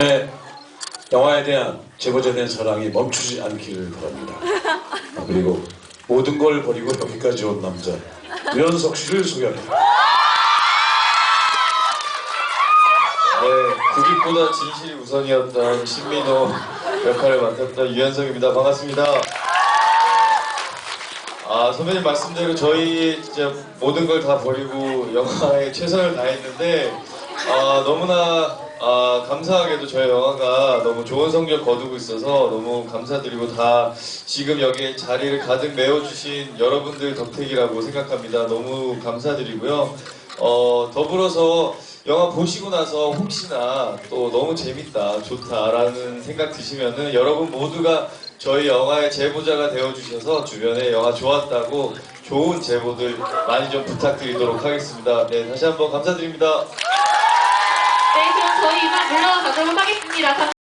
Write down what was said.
네, 영화에 대한 제보자에 사랑이 멈추지 않기를 바랍니다. 아, 그리고 모든 걸 버리고 여기까지 온 남자 유연석 씨를 소개합니다. 네, 국익보다 진실이 우선이었던 신민호 역할을 맡았던 유현석입니다. 반갑습니다. 아, 선배님 말씀대로 저희 진짜 모든 걸 다 버리고 영화에 최선을 다했는데, 아, 너무나 아, 감사하게도 저희 영화가 너무 좋은 성적 거두고 있어서 너무 감사드리고 다 지금 여기에 자리를 가득 메워주신 여러분들 덕택이라고 생각합니다. 너무 감사드리고요. 어, 더불어서 영화 보시고 나서 혹시나 또 너무 재밌다, 좋다라는 생각 드시면은 여러분 모두가 저희 영화의 제보자가 되어주셔서 주변에 영화 좋았다고 좋은 제보들 많이 좀 부탁드리도록 하겠습니다. 네, 다시 한번 감사드립니다. 이만 물러가도록 하겠습니다.